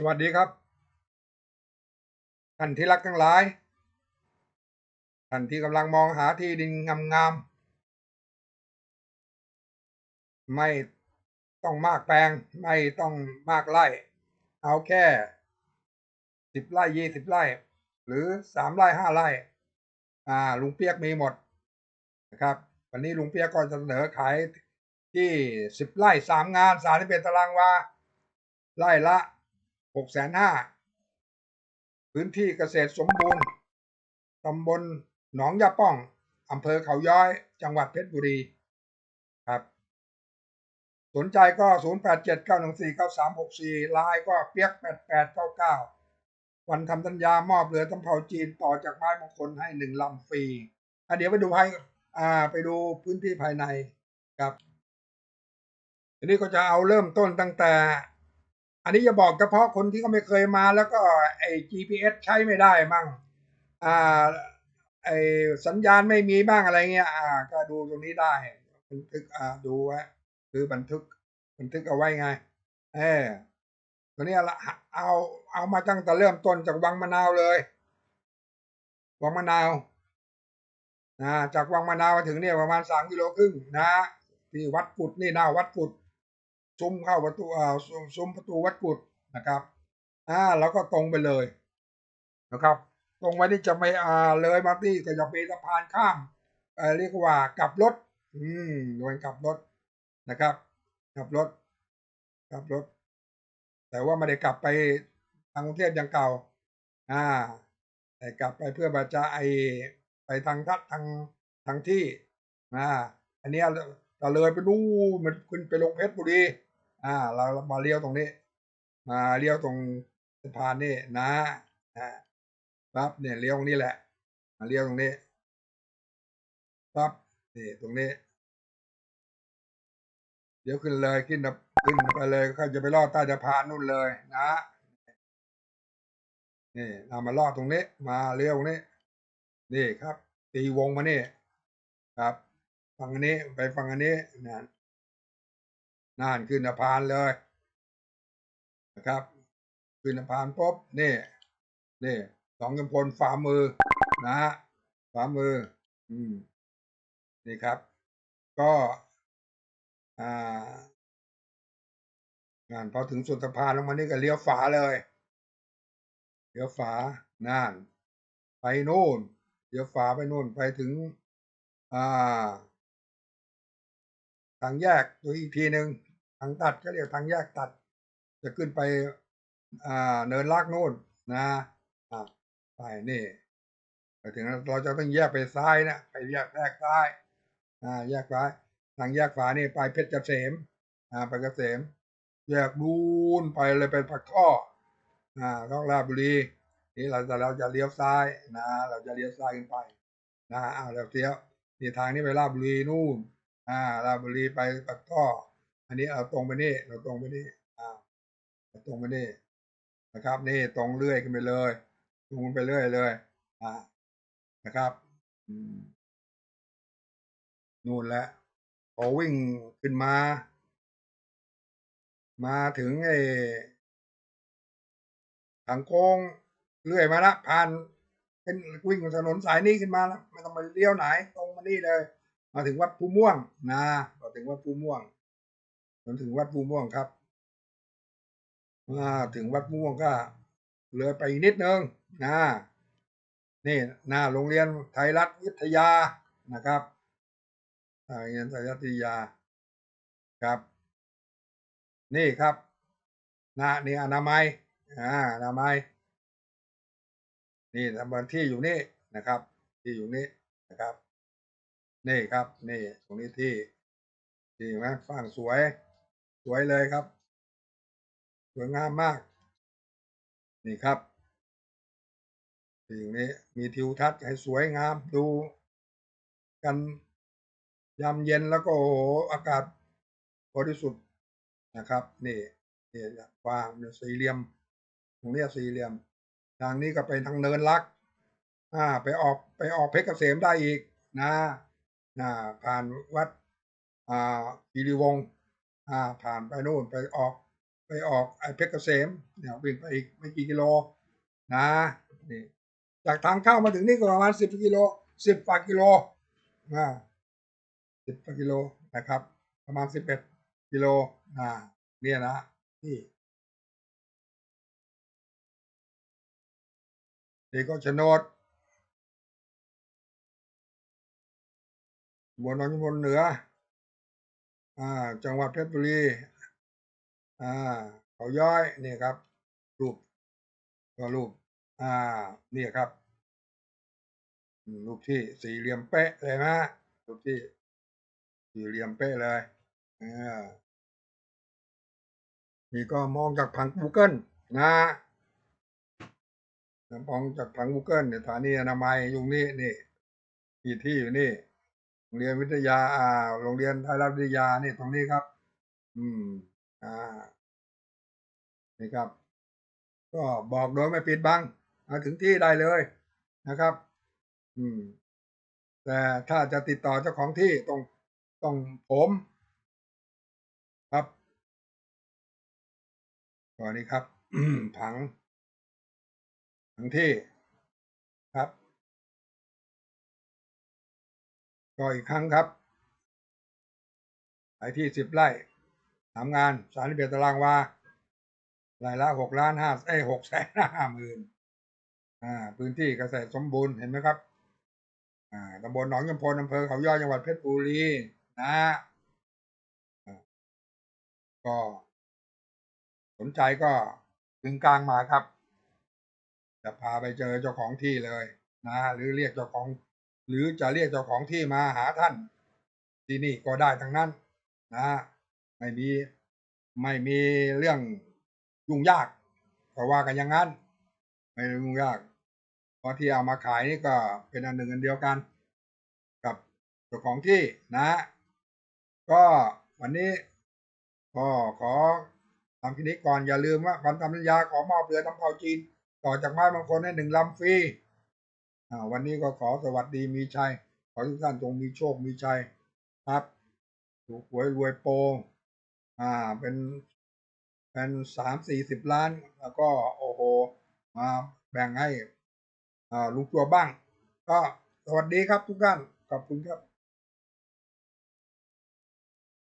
สวัสดีครับท่านที่รักทั้งหลายท่านที่กำลังมองหาที่ดินงามๆไม่ต้องมากแปลง ไม่ต้องมากไร่ เอาแค่สิบไร่ยี่สิบไร่ หรือสามไร่ห้าไร่ อ่า ลุงเปียกมีหมดนะครับ วันนี้ลุงเปียกก็จะเสนอขายที่สิบไร่สามงานสามสิบเอ็ดตารางวาไร่ละ หกแสนห้าพื้นที่เกษตรสมบูรณ์ตำบลหนองยาป้องอำเภอเขาย้อย จังหวัดเพชรบุรีครับ สนใจก็ 0 8 7 9 1 4 9 3 6 4ไลน์ก็เปียก 8899 วันทำสัญญามอบเรือตำเภาจีนต่อจากไม้มงคลให้หนึ่งลำฟรีอะเดี๋ยวไปดูให้อ่าไปดูพื้นที่ภายในครับทีนี้ก็จะเอาเริ่มต้นตั้งแต่ อันนี้จะบอกเฉพาะคนที่เขาไม่เคยมา แล้วก็ไอ้ GPS ใช้ไม่ได้มั่งอ่าไอ้สัญญาณไม่มีบ้างอะไรเงี้ย อ่า ก็ดูตรงนี้ได้บันทึกอ่าดูไว้คือบันทึกบันทึกเอาไว้ไง เออตัวนี้ละเอาเอามาตั้งแต่เริ่มต้นจากวังมะนาวเลย วังมะนาวนะจากวังมะนาวมาถึงเนี่ยประมาณสามกิโลครึ่งนะที่วัดกุดนี่หน้าวัดกุด ซุ้มเข้าประตูอ่าซุ้มซุ้มประตูวัดกุดนะครับอ่าแล้วก็ตรงไปเลยนะครับ ตรงไปนี่จะไม่อ่าเลยมาที่ก็จะเป็นสะพานข้ามเอ่อเรียกว่ากลับรถ อืมโดยกลับรถนะครับกลับรถกลับรถ แต่ว่าไม่ได้กลับไปทางกรุงเทพอย่างเก่า อ่า แต่กลับไปเพื่อมาจะไอไปทางทัดทางทางที่อ่าอันนี้เราเลยไปดูมันขึ้นไปลงเพชรบุรี อ่า เรามาเลี้ยวตรงนี้ มาเลี้ยวตรงสะพานนี่นะอ่าปั๊บเนี่ยเลี้ยวตรงนี้แหละ มาเลี้ยวตรงนี้ปั๊บนี่ตรงนี้ เดี๋ยวขึ้นเลยขึ้นนะขึ้นไปเลยก็จะไปลอดใต้สะพานนู่นเลยนะนี่เรามาลอดตรงนี้ มาเลี้ยวตรงนี้ นี่ครับ ตีวงมานี่ครับ ฝั่งอันนี้ไปฝั่งอันนี้นั่ น่านขึ้นสะพานเลยนะครับ ขึ้นสะพานปุ๊บนี่นี่สองกำพลฝ่ามือนะฮะฝ่ามือ อืมนี่ครับ ก็อ่างานพอถึงสุดสะพานลงมานี่ก็เลี้ยวฝาเลยเลี้ยวฝาน่าน ไปโน่นเลี้ยวฝาไปโน่นไปถึง อ่าทางแยกตัวอีกทีหนึ่ง ทางตัดก็เรียกทางแยกตัด จะขึ้นไปอ่าเนินลากนู่นนะอ่าไปนี่ไปถึงเราจะต้องแยกไปซ้ายนะไปแยกแยกซ้ายอ่าแยกซ้าย ทางแยกขวานี่ไปเพชรเกษมอ่าไปเกษม แยกดูนไปเลยเป็นผักท่ออ่าต้องลาดบุรีนี่เราจะเราจะเลี้ยวซ้ายนะ เราจะเลี้ยวซ้ายขึ้นไปนะอ่าเราเลี้ยวนี่ทางนี้ไปลาดบุรีนู่นอ่าลาดบุรีไปปักท่อ อันนี้เราตรงไปนี่เราตรงไปนี่อ่าเราตรงไปนี่นะครับ นี่ตรงเรื่อยขึ้นไปเลยตรงไปเรื่อยเลย อ่านะครับนู่นแหละพอวิ่งขึ้นมา มาถึงไอ้ทางโค้งเรื่อยมาละผ่านเป็นวิ่งถนนสายนี้ขึ้นมาแล้วไม่ต้องไปเลี้ยวไหน ตรงมานี่เลย มาถึงวัดภูม่วงนะมาถึงวัดภูม่วง มาถึงวัดภูม่วงครับ มาถึงวัดม่วงก็เลยไปอีกนิดนึงนะนี่หน้าโรงเรียนไทยรัฐวิทยานะครับโรงเรียนไทยรัฐวิทยาครับ นี่ครับนะนี่อนามัยอ่าอนามัย นี่ทำบันที่อยู่นี่นะครับ ที่อยู่นี่นะครับ นี่ครับ นี่ตรงนี้ที่ที่ไหมฝั่งสวย วยเลยครับ สวยงามมาก นี่ครับที่อยู่นี้มีทิวทัศน์ให้สวยงามดู กันยามเย็นแล้วก็โอ้โหอากาศบริสุทธิ์นะครับ นี่นี่ฟางเนี่ยสี่เหลี่ยมตรงนี้สี่เหลี่ยม ทางนี้ก็เป็นทางเนินลักอ่า ไปออกไปออกเพชรเกษมได้อีกนะนะผ่านวัดอ่าคีรีวงศ์ อ่าผ่านไปโน่นไปออก ไปออกไอเพชรเกษมเนี่ยวิ่งไปอีกไม่กี่กิโลนะนี่จากทางเข้ามาถึงนี่ก็ประมาณสิบกิโลสิบกว่ากิโลนะสิบกว่ากิโลนะครับ ประมาณสิบเอ็ดกิโลอ่าเนี่ยนะนี่นี่ก็โฉนดบนนนบุรีเหนือ จังหวัดเพชรบุรีอ่าเขาย้อยนี่ครับ รูปก็รูปอ่านี่ครับรูปที่สี่เหลี่ยมเป๊ะเลยนะรูปที่สี่เหลี่ยมเป๊ะเลยอ่านี่ก็มองจากผัง Google นะมองจากผัง Google เนี่ยสถานีอนามัยอยู่นี่นี่ที่ที่อยู่นี่ โรงเรียนวิทยาอ่าโรงเรียนไทยรัฐวิทยานี่ตรงนี้ครับ อืม อ่า นี่ครับ ก็บอกโดยไม่ปิดบังมาถึงที่ได้เลยนะครับ อืม แต่ถ้าจะติดต่อเจ้าของที่ต้องต้องผม ครับตอนนี้ครับผังผังที่ครับ ก็อีกครั้งครับไอ้ที่สิบไร่ทำงานสามสิบเอ็ดตารางวารายละหกล้านห้าไอ้หกแสนห้าหมื่นอ่า พื้นที่เกษตรสมบูรณ์เห็นไหมครับ อ่าตำบลหนองยมพลอำเภอเขาย่อยจังหวัดเพชรบุรีนะก็สนใจก็ถึงกลางมาครับ จะพาไปเจอเจ้าของที่เลยนะหรือเรียกเจ้าของ หรือจะเรียกเจ้าของที่มาหาท่าน ที่นี่ก็ได้ทั้งนั้นนะไม่มีไม่มีเรื่องยุ่งยากก็ว่ากันอย่างนั้น ไม่ยุ่งยากเพราะที่เอามาขายนี่ก็เป็นอันหนึ่งอันเดียวกัน กับเจ้าของที่นะ ก็วันนี้ก็ขอทำคลินิกก่อนอย่าลืมว่าพันธสัญญาขอมอบเรือน้ำเผาจีน ต่อจากไม้บางคนให้หนึ่งลำฟรี วันนี้ก็ขอสวัสดีมีชัย ขอทุกท่านจงมีโชคมีชัยครับถูกหวยรวยโปงอ่าเป็นเป็นสามสี่สิบล้าน แล้วก็โอ้โหมาแบ่งให้อ่าลุงตัวบ้าง ก็สวัสดีครับทุกท่านขอบคุณครับ